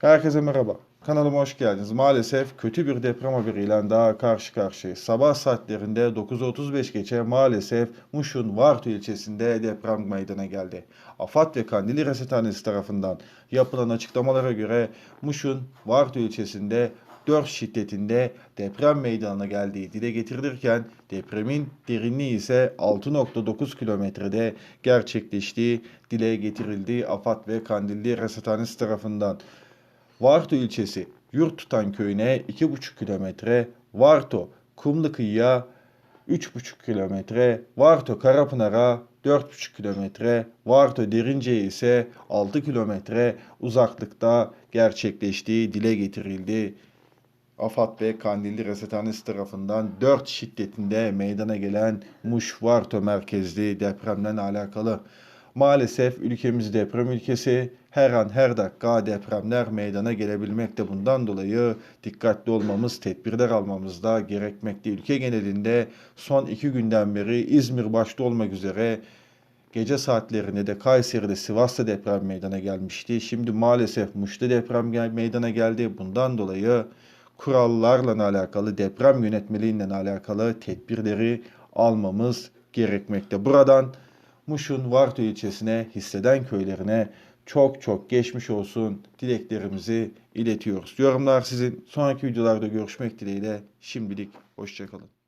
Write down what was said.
Herkese merhaba. Kanalıma hoş geldiniz. Maalesef kötü bir deprem haberiyle daha karşı karşıyayız. Sabah saatlerinde 9.35 geçe maalesef Muş'un Vartu ilçesinde deprem meydana geldi. AFAD ve Kandili Resethanesi tarafından yapılan açıklamalara göre Muş'un Vartu ilçesinde 4 şiddetinde deprem meydana geldiği dile getirilirken depremin derinliği ise 6.9 kilometrede gerçekleştiği dile getirildi AFAD ve Kandilli Resethanesi tarafından. Varto ilçesi Yurt Tutan köyüne 2,5 kilometre, Varto Kumlu kıyıya 3,5 kilometre, Varto Karapınar'a 4,5 kilometre, Varto Derince'ye ise 6 kilometre uzaklıkta gerçekleştiği dile getirildi. AFAD ve Kandilli Resethanesi tarafından 4 şiddetinde meydana gelen Muş Varto merkezli depremden alakalı. Maalesef ülkemiz deprem ülkesi. Her an her dakika depremler meydana gelebilmekte. Bundan dolayı dikkatli olmamız, tedbirler almamız da gerekmekte. Ülke genelinde son iki günden beri İzmir başta olmak üzere Gece saatlerinde de Kayseri'de Sivas'ta deprem meydana gelmişti. Şimdi maalesef Muş'ta deprem meydana geldi. Bundan dolayı kurallarla alakalı, deprem yönetmeliğiyle alakalı tedbirleri almamız gerekmekte. Buradan Muş'un Varto ilçesine, hisseden köylerine çok çok geçmiş olsun dileklerimizi iletiyoruz. Yorumlar sizin. Sonraki videolarda görüşmek dileğiyle. Şimdilik hoşçakalın.